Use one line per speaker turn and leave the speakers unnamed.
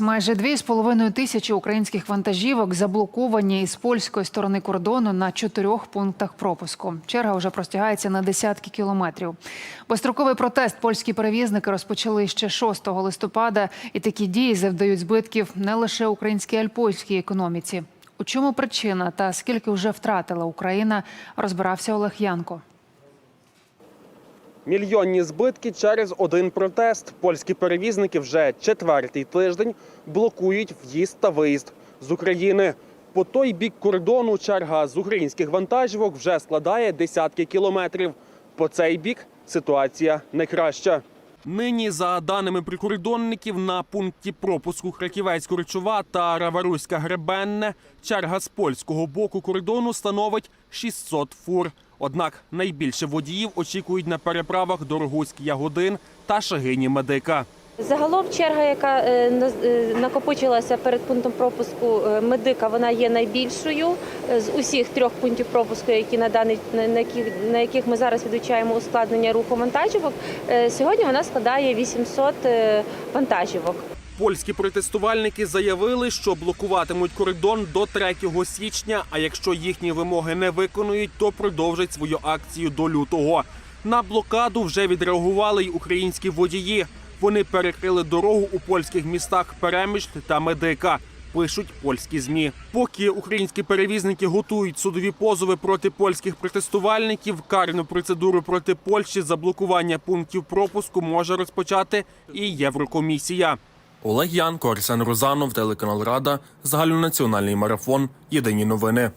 Майже дві з половиною тисячі українських вантажівок заблоковані із польської сторони кордону на чотирьох пунктах пропуску. Черга вже простягається на десятки кілометрів. Безстроковий протест польські перевізники розпочали ще 6 листопада, і такі дії завдають збитків не лише українській а й польській економіці. У чому причина та скільки вже втратила Україна, розбирався Олег Янко.
Мільйонні збитки через один протест. Польські перевізники вже четвертий тиждень блокують в'їзд та виїзд з України. По той бік кордону черга з українських вантажівок вже складає десятки кілометрів. По цей бік ситуація не краща. Нині, за даними прикордонників, на пункті пропуску Краківецько-Речова та Раваруська Гребенне черга з польського боку кордону становить 600 фур. Однак найбільше водіїв очікують на переправах Дорогуськ Ягодин та Шагині Медика.
Загалом черга, яка е, е, накопичилася перед пунктом пропуску е, медика, вона є найбільшою з усіх трьох пунктів пропуску, які на даний на яких, ми зараз відвічаємо ускладнення руху вантажівок. Сьогодні вона складає 800 е, вантажівок.
Польські протестувальники заявили, що блокуватимуть кордон до 3 січня. А якщо їхні вимоги не виконують, то продовжать свою акцію до лютого. На блокаду вже відреагували й українські водії. Вони перекрили дорогу у польських містах Перемишт та Медика. Пишуть польські змі. Поки українські перевізники готують судові позови проти польських протестувальників, карну процедуру проти Польщі за блокування пунктів пропуску може розпочати і Єврокомісія.
Олег Янко, Арсен Розанов, телеканал Рада, загальнонаціональний марафон. Єдині новини.